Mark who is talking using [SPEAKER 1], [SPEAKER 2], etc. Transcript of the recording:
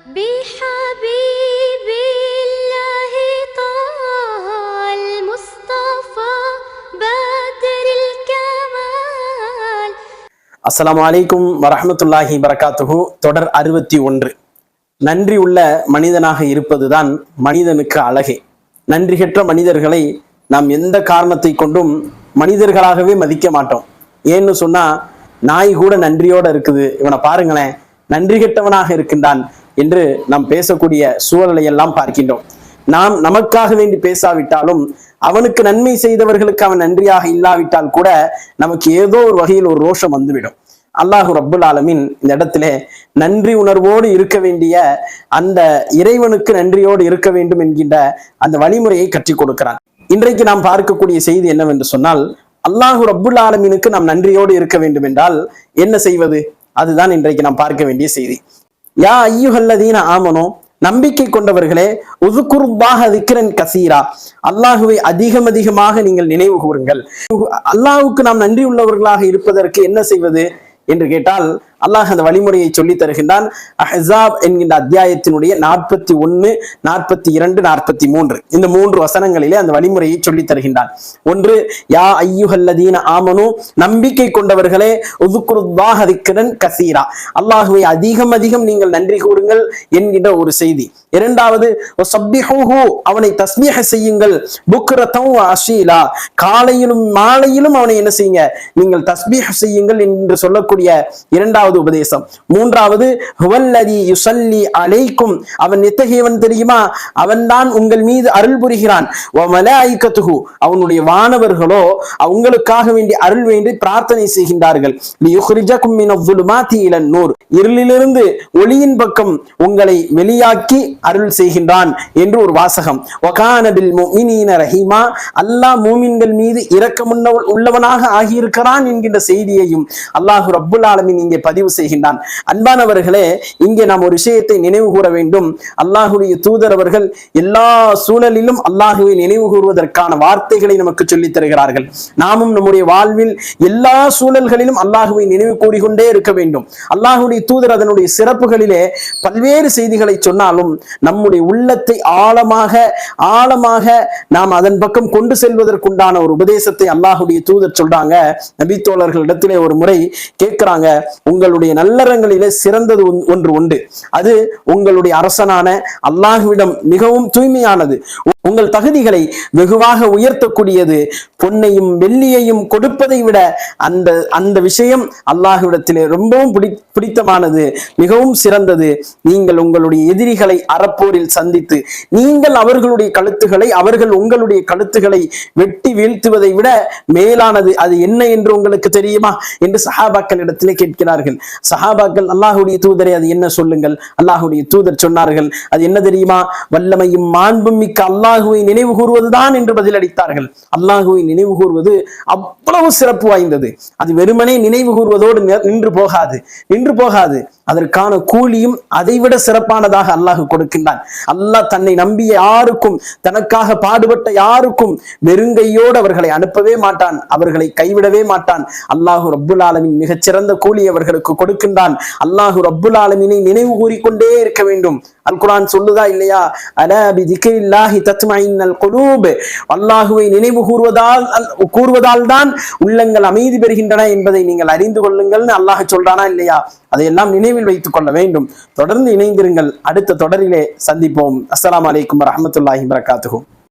[SPEAKER 1] بحبيب الله طه المصطفى بدر الكمال
[SPEAKER 2] அஸ்ஸலாமு அலைக்கும் வரஹ்மத்துல்லாஹி வரகாத்துஹு தொடர் அறுபத்தி ஒன்று நன்றி உள்ள மனிதனாக இருப்பதுதான் மனிதனுக்கு அழகே நன்றிகற்ற மனிதர்களை நாம் எந்த காரணத்தை கொண்டும் மனிதர்களாகவே மதிக்க மாட்டோம் ஏன்னு சொன்னா நாய் கூட நன்றியோட இருக்குது இவனை பாருங்களேன் நன்றி கெட்டவனாக இருக்கின்றான் என்று நாம் பேசக்கூடிய சூழலை எல்லாம் பார்க்கின்றோம். நாம் நமக்காக வேண்டி பேசாவிட்டாலும் அவனுக்கு நன்மை செய்தவர்களுக்கு அவன் நன்றியாக இல்லாவிட்டால் கூட நமக்கு ஏதோ ஒரு வகையில் ஒரு ரோஷம் வந்துவிடும். அல்லாஹு ரப்புல் ஆலமின் இந்த இடத்துல நன்றி உணர்வோடு இருக்க வேண்டிய அந்த இறைவனுக்கு நன்றியோடு இருக்க வேண்டும் என்கின்ற அந்த வழிமுறையை கற்றுக் கொடுக்கிறான். இன்றைக்கு நாம் பார்க்கக்கூடிய செய்தி என்னவென்று சொன்னால் அல்லாஹு ரப்புல் ஆலமீனுக்கு நாம் நன்றியோடு இருக்க வேண்டும் என்றால் என்ன செய்வது? அதுதான் இன்றைக்கு நாம் பார்க்க வேண்டிய செய்தி. யா ஐயுஹல்லதீன ஆமனோ நம்பிக்கை கொண்டவர்களே உதுகுர்பாக திக்ரன் கசீரா. அல்லாஹுவை அதிகம் அதிகமாக நீங்கள் நினைவு கூறுங்கள். அல்லாஹுக்கு நாம் நன்றி உள்ளவர்களாக இருப்பதற்கு என்ன செய்வது? என்று கேட்டால் அல்லாஹ் அந்த வழிமுறையை சொல்லி தருகின்றான். அஹாப் என்கின்ற அத்தியாயத்தினுடைய நாற்பத்தி ஒன்னு நாற்பத்தி இரண்டு நாற்பத்தி மூன்று. இந்த மூன்று வசனங்களிலே அந்த வழிமுறையை சொல்லி தருகின்றான். ஒன்று யா ஐயுஹல்லதீன ஆமனு நம்பிக்கை கொண்டவர்களே உதுக்குருத்வாக திக்கரன் கசீரா. அல்லாஹுவை அதிகம் அதிகம் நீங்கள் நன்றி கூறுங்கள் என்கின்ற ஒரு செய்தி. இரண்டாவது அவனை தஸ்மீக செய்யுங்கள் புக்ரதம் அஷீலா காலையிலும் மாலையிலும் அவனை என்ன செய்யுங்க? நீங்கள் தஸ்மீக செய்யுங்கள் என்று சொல்லக்கூடிய இரண்டாவது இரண்டாவது உபதேசம். மூன்றாவது ஹுவல்லதி யுசல்லி அலைக்கும். அவன் எத்தகையவன் தெரியுமா? அவன் தான் உங்கள் மீது அருள் புரிகிறான். அவனுடைய வானவர்களோ அவங்களுக்காக வேண்டி அருள் வேண்டி பிரார்த்தனை செய்கின்றார்கள். நூர். இருளிலிருந்து ஒளியின் பக்கம் உங்களை வெளியாக்கி அருள் செய்கின்றான் என்று ஒரு வாசகம். ரஹீமா. அல்லாஹ் மூமின்கள் மீது இரக்கமுள்ள உள்ளவனாக ஆகியிருக்கிறான் என்கின்ற செய்தியையும் அல்லாஹு ரப்புல் ஆலமின் இங்கே பதிவு பதிவு செய்கின்றான். அன்பானவர்களே இங்கே நாம் ஒரு விஷயத்தை நினைவு கூற வேண்டும். அல்லாஹுடைய தூதர் அவர்கள் எல்லா சூழலிலும் அல்லாஹுவை நினைவு கூறுவதற்கான வார்த்தைகளை நமக்கு சொல்லித் தருகிறார்கள். நாமும் நம்முடைய வாழ்வில் எல்லா சூழல்களிலும் அல்லாஹுவை நினைவு கூறிக்கொண்டே இருக்க வேண்டும். அல்லாஹுடைய தூதர் அதனுடைய சிறப்புகளிலே பல்வேறு செய்திகளை சொன்னாலும் நம்முடைய உள்ளத்தை ஆழமாக ஆழமாக நாம் அதன் பக்கம் கொண்டு செல்வதற்குண்டான ஒரு உபதேசத்தை அல்லாஹுடைய தூதர் சொல்றாங்க. நபித்தோழர்களிடத்திலே ஒரு முறை கேட்கிறாங்க உங்கள் உங்களுடைய நல்லறங்களிலே சிறந்தது ஒன்று உண்டு. அது உங்களுடைய அரசனான அல்லாஹுவிடம் மிகவும் தூய்மையானது. உங்கள் தகுதிகளை வெகுவாக உயர்த்தக்கூடியது. பொன்னையும் வெள்ளியையும் கொடுப்பதை விட அந்த அந்த விஷயம் அல்லாஹ்விடத்திலே ரொம்பவும் பிடி பிடித்தமானது மிகவும் சிறந்தது. நீங்கள் உங்களுடைய எதிரிகளை அறப்போரில் சந்தித்து நீங்கள் அவர்களுடைய கழுத்துகளை அவர்கள் உங்களுடைய கழுத்துகளை வெட்டி வீழ்த்துவதை விட மேலானது அது என்ன என்று உங்களுக்கு தெரியுமா என்று சஹாபாக்கள் இடத்திலே கேட்கிறார்கள். சஹாபாக்கள் அல்லாஹுடைய தூதரை அது என்ன சொல்லுங்கள்? அல்லாஹுடைய தூதர் சொன்னார்கள் அது என்ன தெரியுமா? வல்லமையும் மாண்பும் மிக்க அல்லாஹ் அல்லாஹுவை நினைவு கூறுவதுதான் என்று பதிலளித்தார்கள். அல்லாஹுவை நினைவு கூறுவது அவ்வளவு சிறப்பு வாய்ந்தது. அது வெறுமனே நினைவு கூறுவதோடு நின்று போகாது. நின்று போகாது. அதற்கான கூலியும் அதைவிட சிறப்பானதாக அல்லாஹ் கொடுக்கின்றான். அல்லாஹ் தன்னை நம்பிய யாருக்கும் தனக்காக பாடுபட்ட யாருக்கும் வெறுங்கையோடு அவர்களை அனுப்பவே மாட்டான். அவர்களை கைவிடவே மாட்டான். அல்லாஹு ரப்புல் ஆலமின் மிகச்சிறந்த கூலி அவர்களுக்கு கொடுக்கின்றான். அல்லாஹு ரப்புல் ஆலமினை நினைவு கூறிக்கொண்டே இருக்க வேண்டும். அல்குரான் சொல்லுதா இல்லையா? அலபி பி திக்ரில்லாஹி குலூப் அல்லாஹுவை நினைவு கூறுவதால் கூறுவதால் தான் உள்ளங்கள் அமைதி பெறுகின்றன என்பதை நீங்கள் அறிந்து கொள்ளுங்கள்னு அல்லாஹ் சொல்றானா இல்லையா? அதையெல்லாம் நினைவில் வைத்துக் கொள்ள வேண்டும். தொடர்ந்து இணைந்திருங்கள். அடுத்த தொடரிலே சந்திப்போம். அஸ்ஸலாமு அலைக்கும் வரஹ்மத்துல்லாஹி வரகாத்துஹு